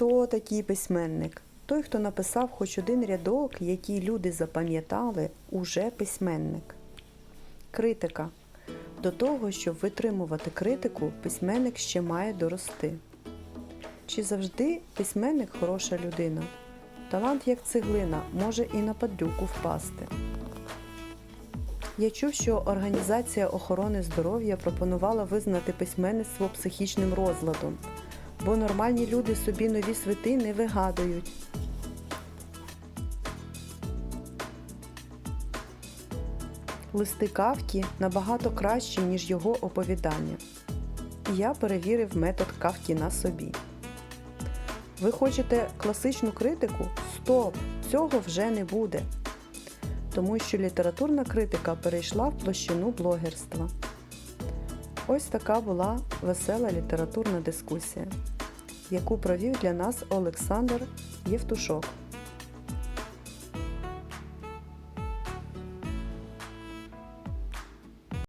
Хто такий письменник? Той, хто написав хоч один рядок, який люди запам'ятали, уже письменник. Критика. До того, щоб витримувати критику, письменник ще має дорости. Чи завжди письменник хороша людина? Талант, як цеглина, може і на падлюку впасти. Я чув, що Організація охорони здоров'я пропонувала визнати письменництво психічним розладом, бо нормальні люди собі нові свити не вигадують. Листи Кавкі набагато кращі, ніж його оповідання. Я перевірив метод Кавкі на собі. Ви хочете класичну критику? Стоп! Цього вже не буде. Тому що літературна критика перейшла в площину блогерства. Ось така була весела літературна дискусія, яку провів для нас Олександр Євтушок.